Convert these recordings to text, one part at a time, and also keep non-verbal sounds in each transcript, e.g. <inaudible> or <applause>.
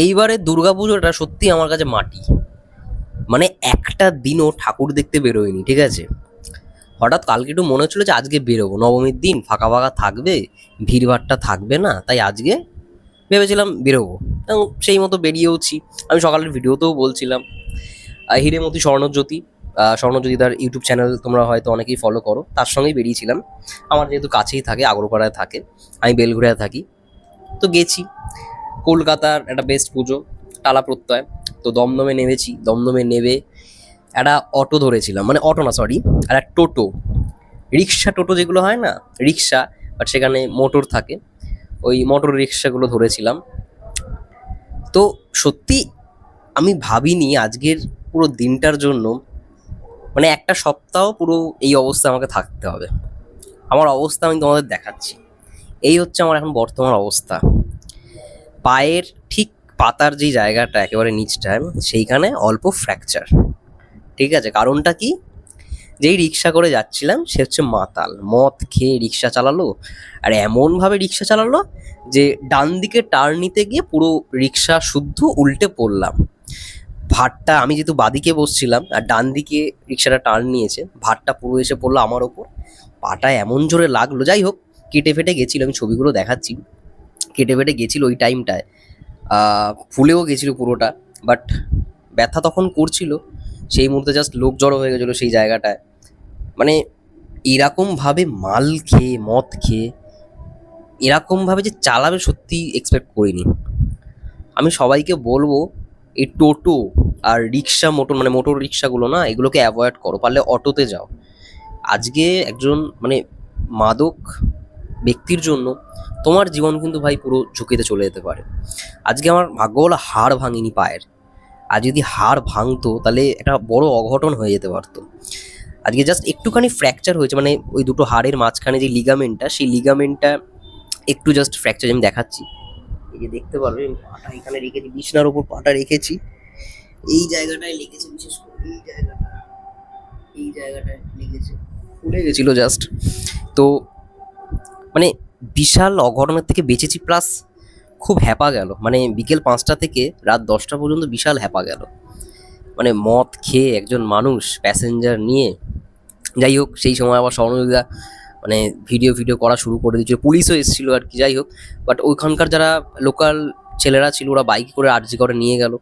এইবারে দুর্গাপুজোটা সত্যি আমার কাছে মাটি। মানে একটা দিনও ঠাকুর দেখতে বেরোয়নি, ঠিক আছে? হঠাৎ কালকে একটু মনে হচ্ছিল যে আজকে বেরোবো। নবমীর দিন ফাঁকা ফাঁকা থাকবে, ভিড়ভাড়টা থাকবে না, তাই আজকে ভেবেছিলাম বেরোবো। এবং সেই মতো বেরিয়েওছি। আমি সকালের ভিডিওতেও বলছিলাম। হিরেমতি স্বর্ণজ্যোতি স্বর্ণজ্যোতি তার ইউটিউব চ্যানেল, তোমরা হয়তো অনেকেই ফলো করো, তার সঙ্গেই বেরিয়েছিলাম। আমার যেহেতু কাছেই থাকে, আগরপাড়ায় থাকে, আমি বেলঘুরিয়ায় থাকি। তো গেছি। কলকাতার একটা বেস্ট পুজো, টালা প্রত্যয়। তো দমদমে নেমেছি, দমদমে নেবে একটা অটো ধরেছিলাম। মানে অটো না সরি আর একটা টোটো। রিক্সা টোটো যেগুলো হয় না, রিক্সা বাট সেখানে মোটর থাকে। ওই মোটর রিক্সাগুলো ধরেছিলাম। তো সত্যি আমি ভাবিনি আজকের পুরো দিনটার জন্য মানে একটা সপ্তাহ পুরো এই অবস্থা আমাকে থাকতে হবে। আমার অবস্থা আমি তোমাদের দেখাচ্ছি। এই হচ্ছে আমার এখন বর্তমান অবস্থা। পায়ের ঠিক পাতার যে জায়গাটা একেবারে নিচটায় সেইখানে অল্প ফ্র্যাকচার ঠিক আছে? কারণটা কি? যেই রিক্সা করে যাচ্ছিলাম, সে হচ্ছে মাতাল। মদ খেয়ে রিক্সা চালালো, আর এমনভাবে রিক্সা চালালো যে ডান দিকে টার্ন নিতে গিয়ে পুরো রিক্সা শুদ্ধ উল্টে পড়লাম। ভাতটা আমি যেহেতু বাদিকে বসছিলাম, আর ডান দিকে রিক্সাটা টার্ন নিয়েছে ভাতটা পুরো এসে পড়ল আমার ওপর। পাটা এমন জোরে লাগল, যাই হোক, কেটে ফেটে গেছিল, আমি ছবিগুলো দেখাচ্ছি। কেটে ফেটে গেছিল ওই টাইমটায় ফুলেও গেছিল পুরোটা বাট ব্যথা তখন করছিল। সেই মুহূর্তে জাস্ট লোক জড়ো হয়ে গেছিল সেই জায়গাটায়। মানে এরকমভাবে মাল খেয়ে, মদ খেয়ে, এরকমভাবে যে চালাবে সত্যি এক্সপেক্ট করিনি। আমি সবাইকে বলব, এই টোটো আর রিক্সা মোটর মানে মোটর রিক্সাগুলো না, এগুলোকে অ্যাভয়েড করো, পারলে অটোতে যাও। আজকে একজন মানে মাদক ব্যক্তির জন্য তোমার জীবন কিন্তু ভাই পুরো ঝুঁকিতে চলে যেতে পারে। আজকে আমার ভাগ্য হলো হাড় ভাঙিনি পায়ের। আর যদি হাড় ভাঙতো, তাহলে একটা বড় অঘটন হয়ে যেতে পারতো। আজকে জাস্ট একটুখানি ফ্র্যাকচার হয়েছে মানে ওই দুটো হাড়ের মাঝখানে যে লিগামেন্টটা সেই লিগামেন্টটা একটু জাস্ট ফ্র্যাকচার আমি দেখাচ্ছি। এই যে দেখতে পারবে, আমি পাটা এখানে রেখেছি, বিছনার উপর পাটা রেখেছি। এই জায়গাটায় লেগেছে, বিশেষ করে এই জায়গাটা। এই জায়গাটায় লেগেছে, ফুলে গেছিল জাস্ট তো মানে বিশাল অঘটনের থেকে বেঁচেছি প্লাস খুব হ্যাপা গেল। মানে বিকেল পাঁচটা থেকে রাত দশটা পর্যন্ত বিশাল হ্যাপা গেল। মানে মদ খেয়ে একজন মানুষ প্যাসেঞ্জার নিয়ে, যাই হোক, সেই সময় আবার স্বর্ণযোগিতা মানে ভিডিও ভিডিও করা শুরু করে দিয়েছিল, পুলিশও এসেছিল আর কি, যাই হোক। বাট ওইখানকার যারা লোকাল ছেলেরা ছিল, ওরা বাইক করে আরজি করে নিয়ে গেল।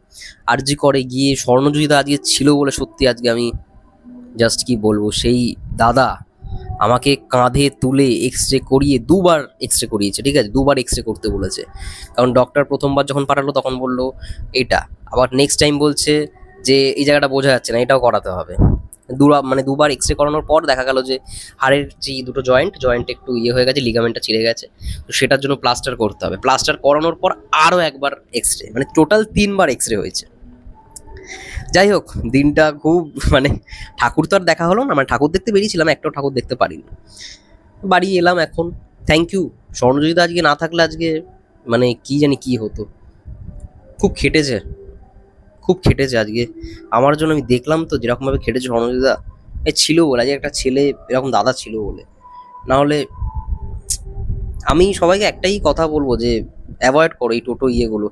আরজি করে গিয়ে স্বর্ণযুজিতা আজকে ছিল বলে সত্যি আজকে আমি জাস্ট কি বলব, সেই দাদা আমাকে কাঁধে তুলে এক্স রে করিয়ে দুবার এক্স রে করিয়েছে, ঠিক আছে? দুবার এক্স রে করতে বলেছে। কারণ ডক্টর প্রথমবার যখন পাঠালো, তখন বলল, এটা। আবার নেক্সট টাইম বলছে যে, এই জায়গাটা বোঝা যাচ্ছে না, এটাও করাতে হবে। দুবার মানে দুবার এক্স রে করানোর পর দেখা গেল যে, হাড়ের যে দুটো জয়েন্ট জয়েন্ট একটু ইয়ে হয়ে গেছে লিগামেন্টটা ছিঁড়ে গেছে। তো সেটার জন্য প্লাস্টার করতে হবে। প্লাস্টার করানোর পর আরও একবার এক্স রে মানে টোটাল তিনবার এক্স রে হয়েছে। যাই হোক দিনটা খুব <laughs> মানে ঠাকুর তো আর দেখা হলো না মানে ঠাকুর দেখতে বেরিয়েছিলাম, একটাও ঠাকুর দেখতে পারিনি। বাড়ি এলাম এখন। থ্যাংক ইউ স্বর্ণযুজিতা আজকে না থাকলে আজকে মানে কি জানি কি হতো। খুব খেটেছে। খুব খেটেছে আজকে। আমার জন্য আমি দেখলাম তো, যেরকমভাবে খেটেছে স্বর্ণযুজিতা এ ছিল বলে, আজকে একটা ছেলে, এরকম দাদা ছিল বলে। না হলে আমি সবাইকে একটাই কথা বলব যে অ্যাভয়েড করো এই টোটো ইয়েগুলো।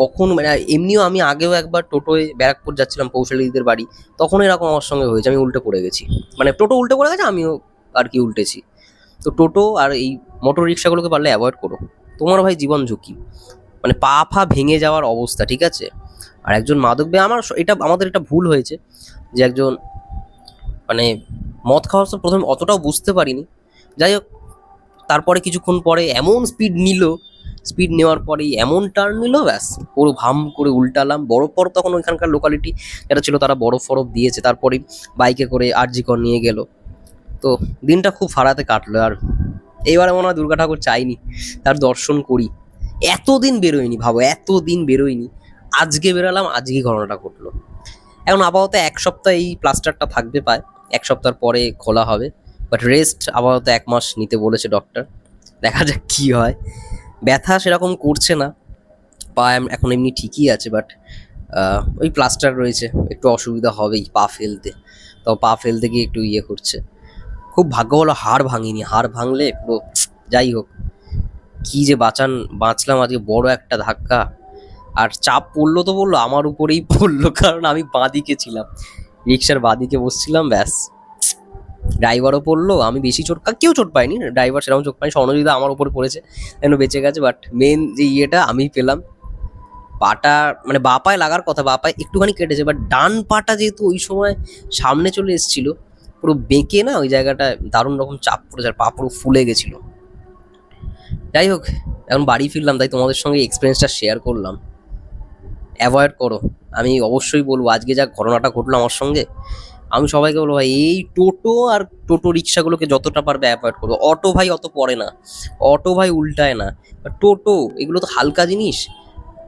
কখন মানে এমনিও আমি আগেও একবার টোটোয় ব্যারাকপুর যাচ্ছিলাম কৌশলীদের বাড়ি তখন এরকম আমার সঙ্গে হয়েছে, আমি উল্টে পড়ে গেছি। মানে টোটো উল্টে পড়ে গেছে, আমিও আর কি উল্টেছি। তো টোটো আর এই মোটর রিক্সাগুলোকে পারলে অ্যাভয়েড করো। তোমার ভাই জীবন ঝুঁকি। মানে পা ফা ভেঙে যাওয়ার অবস্থা, ঠিক আছে? আর একজন মাদক বে আমার এটা আমাদের এটা ভুল হয়েছে যে একজন মানে মদ খাওয়ার প্রথমে অতটাও বুঝতে পারিনি। যাই হোক, তারপরে কিছুক্ষণ পরে এমন স্পিড নিল স্পিড নেওয়ার পরেই এমন টার্ন নিল, ব্যাস, পুরো ভাম করে উল্টালাম। বরফ ফরফ তখন ওইখানকার লোকালিটি যেটা ছিল তারা বরফ ফরফ দিয়েছে, তারপরে বাইকে করে আরজি কর নিয়ে গেল। তো দিনটা খুব ফাড়াতে কাটলো আর এইবারে মনে হয় দুর্গা ঠাকুর চাইনি, তার দর্শন করি। এতদিন বেরোয়নি ভাবো, এতদিন বেরোয়নি। আজকে বেরোলাম, আজকে ঘটনাটা ঘটলো। এখন আপাতত এক সপ্তাহ এই প্লাস্টারটা থাকবে পায় এক সপ্তাহ পরে খোলা হবে। বাট রেস্ট আপাতত এক মাস নিতে বলেছে ডক্টর দেখা যাক কী হয়। ব্যথা সেরকম করছে না। পা এখন এমনি ঠিকই আছে বাট ওই প্লাস্টার রয়েছে, একটু অসুবিধা হবেই পা ফেলতে। তো পা ফেলতে গিয়ে একটু ইয়ে করছে। খুব ভাগ্য হলো হাড় ভাঙিনি। হাড় ভাঙলে পুরো যাই হোক, কী যে বাঁচান, বাঁচলাম আজকে বড় একটা ধাক্কা। আর চাপ পড়ল তো বলল, আমার উপরেই পড়ল, কারণ আমি বাঁদিকে ছিলাম। রিক্সার বাঁদিকে বসছিলাম, ব্যাস। ড্রাইভারও পড়ল, আমি বেশি চোট কেউ চোট পাইনি ড্রাইভার সেরকম চোট পাইনি স্বর্ণজিদা আমার উপরে পড়েছে, যেন বেঁচে গেছে। বাট মেন যে ইয়েটা আমি পেলাম, পাটা মানে বা পায়ে লাগার কথা, বা পায়ে একটুখানি কেটেছে বাট ডান পাটা যেহেতু ওই সময় সামনে চলে এসেছিল, পুরো বেঁকে না ওই জায়গাটায় দারুণ রকম চাপ পড়েছে, আর পা পুরো ফুলে গেছিল। যাই হোক, এখন বাড়ি ফিরলাম, তাই তোমাদের সঙ্গে এক্সপিরিয়েন্সটা শেয়ার করলাম। অ্যাভয়েড করো, আমি অবশ্যই বলব, আজকে যা ঘটনাটা ঘটলো আমার সঙ্গে আমি সবাইকে বলব ভাই, এই টোটো আর টোটো রিক্সাগুলোকে যতটা পারবে অ্যাভয়েড করো অটো ভাই অত পড়ে না। অটো ভাই উল্টায় না। টোটো, এগুলো তো হালকা জিনিস।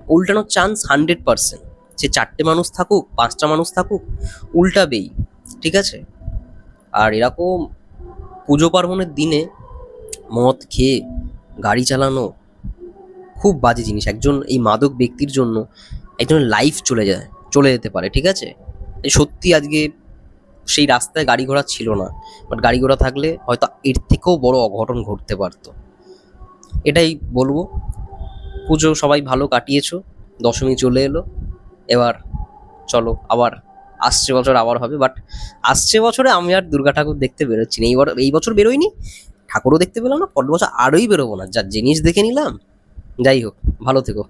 উল্টানোর চান্স হান্ড্রেড পার্সেন্ট সে চারটে মানুষ থাকুক, পাঁচটা মানুষ থাকুক, উল্টাবেই। ঠিক আছে? আর এরকম পুজো পার্বণের দিনে মদ খেয়ে, গাড়ি চালানো খুব বাজে জিনিস। একজন, এই মাদক ব্যক্তির জন্য একজনের লাইফ চলে যায়, চলে যেতে পারে। ঠিক আছে? সত্যি আজকে সেই রাস্তায় গাড়ি ঘোড়া ছিল না। বাট গাড়ি ঘোড়া থাকলে হয়তো এর থেকেও বড় অঘটন ঘটতে পারতো। এটাই বলব। পুজো সবাই ভালো কাটিয়েছো, দশমী চলে এলো। এবার চলো আবার, আসছে বছর আবার হবে বাট আসছে বছরে আমি আর দুর্গা ঠাকুর দেখতে বেরোচ্ছি না। এইবার, এই বছর বেরোইনি, ঠাকুরও দেখতে পেলাম না, পরের বছর আরোই বেরোবো না। যা জিনিস দেখে নিলাম, যাই হোক, ভালো থেকো।